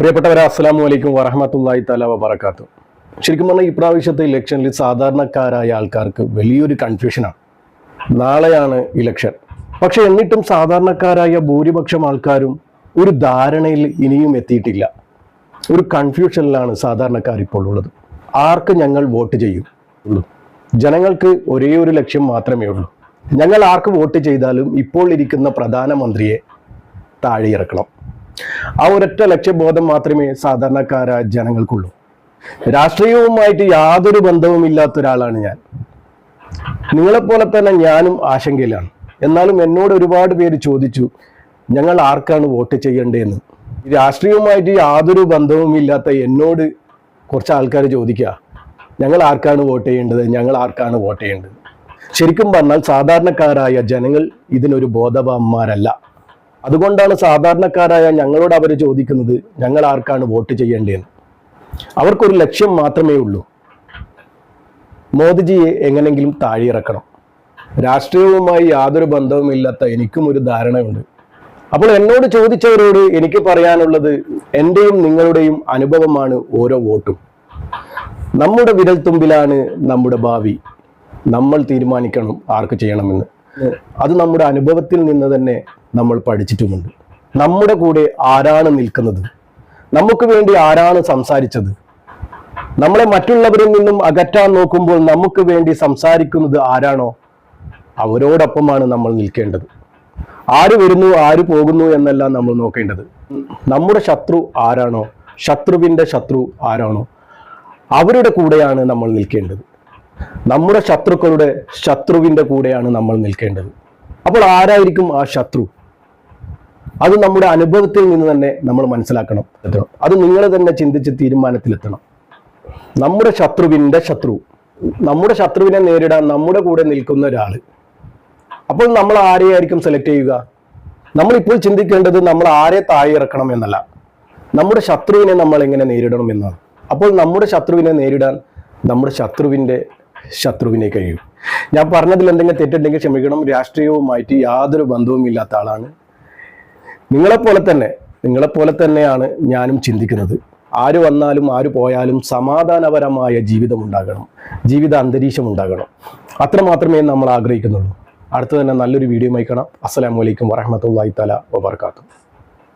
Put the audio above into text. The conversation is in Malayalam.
പ്രിയപ്പെട്ടവരെ അസ്സലാമു അലൈക്കും വറഹമത്തല്ലാഹി തല വബറക്കാത്തു ശരിക്കും പറഞ്ഞാൽ ഈ പ്രാവശ്യത്തെ ഇലക്ഷനിൽ സാധാരണക്കാരായ ആൾക്കാർക്ക് വലിയൊരു കൺഫ്യൂഷനാണ് നാളെയാണ് ഇലക്ഷൻ പക്ഷെ എന്നിട്ടും സാധാരണക്കാരായ ഭൂരിപക്ഷം ആൾക്കാരും ഒരു ധാരണയിൽ ഇനിയും എത്തിയിട്ടില്ല. ഒരു കൺഫ്യൂഷനിലാണ് സാധാരണക്കാർ ഇപ്പോൾ ഉള്ളത്. ആർക്ക് ഞങ്ങൾ വോട്ട് ചെയ്യും? ഉള്ളൂ ജനങ്ങൾക്ക് ഒരേ ഒരു ലക്ഷ്യം മാത്രമേ ഉള്ളൂ. ഞങ്ങൾ ആർക്ക് വോട്ട് ചെയ്താലും ഇപ്പോൾ ഇരിക്കുന്ന പ്രധാനമന്ത്രിയെ താഴെ ഇറക്കണം ആ ഒരൊറ്റ ലക്ഷ്യബോധം മാത്രമേ സാധാരണക്കാരായ ജനങ്ങൾക്കുള്ളൂ. രാഷ്ട്രീയവുമായിട്ട് യാതൊരു ബന്ധവും ഇല്ലാത്ത ഒരാളാണ് ഞാൻ. നിങ്ങളെപ്പോലെ തന്നെ ഞാനും ആശങ്കയിലാണ്. എന്നാലും എന്നോട് ഒരുപാട് പേര് ചോദിച്ചു ഞങ്ങൾ ആർക്കാണ് വോട്ട് ചെയ്യേണ്ടതെന്ന്? രാഷ്ട്രീയവുമായിട്ട് യാതൊരു ബന്ധവും ഇല്ലാത്ത എന്നോട് കുറച്ച് ആൾക്കാർ ചോദിക്കുക ഞങ്ങൾ ആർക്കാണ് വോട്ട് ചെയ്യേണ്ടത്? ഞങ്ങൾ ആർക്കാണ് വോട്ട് ചെയ്യേണ്ടത്? ശരിക്കും പറഞ്ഞാൽ സാധാരണക്കാരായ ജനങ്ങൾ ഇതിനൊരു ബോധവാന്മാരല്ല. അതുകൊണ്ടാണ് സാധാരണക്കാരായ ഞങ്ങളോട് അവർ ചോദിക്കുന്നത് ഞങ്ങൾ ആർക്കാണ് വോട്ട് ചെയ്യേണ്ടതെന്ന് അവർക്കൊരു ലക്ഷ്യം മാത്രമേ ഉള്ളൂ. മോദിജിയെ എങ്ങനെങ്കിലും താഴെയിറക്കണം. രാഷ്ട്രീയവുമായി യാതൊരു ബന്ധവുമില്ലാത്ത എനിക്കും ഒരു ധാരണയുണ്ട്. അപ്പോൾ എന്നോട് ചോദിച്ചവരോട് എനിക്ക് പറയാനുള്ളത് എന്റെയും നിങ്ങളുടെയും അനുഭവമാണ് ഓരോ വോട്ടും. നമ്മുടെ വിരൽത്തുമ്പിലാണ് നമ്മുടെ ഭാവി. നമ്മൾ തീരുമാനിക്കണം ആർക്ക് ചെയ്യണമെന്ന്. അത് നമ്മുടെ അനുഭവത്തിൽ നിന്ന് തന്നെ നമ്മൾ പഠിച്ചിട്ടുമുണ്ട്. നമ്മുടെ കൂടെ ആരാണ് നിൽക്കുന്നത്? നമുക്ക് വേണ്ടി ആരാണ് സംസാരിച്ചത്? നമ്മളെ മറ്റുള്ളവരിൽ നിന്നും അകറ്റാൻ നോക്കുമ്പോൾ നമുക്ക് വേണ്ടി സംസാരിക്കുന്നത് ആരാണോ? അവരോടൊപ്പമാണ് നമ്മൾ നിൽക്കേണ്ടത്. ആര് വരുന്നു ആര് പോകുന്നു എന്നല്ല നമ്മൾ നോക്കേണ്ടത്. നമ്മുടെ ശത്രു ആരാണോ? ശത്രുവിന്റെ ശത്രു ആരാണോ? അവരുടെ കൂടെയാണ് നമ്മൾ നിൽക്കേണ്ടത്. നമ്മുടെ ശത്രുക്കളുടെ ശത്രുവിന്റെ കൂടെയാണ് നമ്മൾ നിൽക്കേണ്ടത്. അപ്പോൾ ആരായിരിക്കും ആ ശത്രു? അത് നമ്മുടെ അനുഭവത്തിൽ നിന്ന് തന്നെ നമ്മൾ മനസ്സിലാക്കണം. എത്തണം. അത് നിങ്ങൾ തന്നെ ചിന്തിച്ച് തീരുമാനത്തിലെത്തണം. നമ്മുടെ ശത്രുവിന്റെ ശത്രു. നമ്മുടെ ശത്രുവിനെ നേരിടാൻ നമ്മുടെ കൂടെ നിൽക്കുന്ന ഒരാൾ അപ്പോൾ നമ്മൾ ആരെയായിരിക്കും സെലക്ട് ചെയ്യുക? നമ്മൾ ഇപ്പോൾ ചിന്തിക്കേണ്ടത് നമ്മൾ ആരെ താഴെ ഇറക്കണം എന്നല്ല. നമ്മുടെ ശത്രുവിനെ നമ്മൾ എങ്ങനെ നേരിടണം എന്നാണ്. അപ്പോൾ നമ്മുടെ ശത്രുവിനെ നേരിടാൻ നമ്മുടെ ശത്രുവിന്റെ ശത്രുവിനെ കഴിയും. ഞാൻ പറഞ്ഞതിൽ എന്തെങ്കിലും തെറ്റുണ്ടെങ്കിൽ ക്ഷമിക്കണം. രാഷ്ട്രീയവുമായിട്ട് യാതൊരു ബന്ധവും ഇല്ലാത്ത ആളാണ്. നിങ്ങളെപ്പോലെ തന്നെ നിങ്ങളെപ്പോലെ തന്നെയാണ് ഞാനും ചിന്തിക്കുന്നത്. ആര് വന്നാലും ആര് പോയാലും സമാധാനപരമായ ജീവിതം ഉണ്ടാകണം. ജീവിത അന്തരീക്ഷം ഉണ്ടാകണം. അത്ര മാത്രമേ നമ്മൾ ആഗ്രഹിക്കുന്നുള്ളൂ. അടുത്ത തന്നെ നല്ലൊരു വീഡിയോ അയക്കണം അസ്സലാമു അലൈക്കും വറഹമത്തല്ലാഹി തല വബർക്കാത്തു.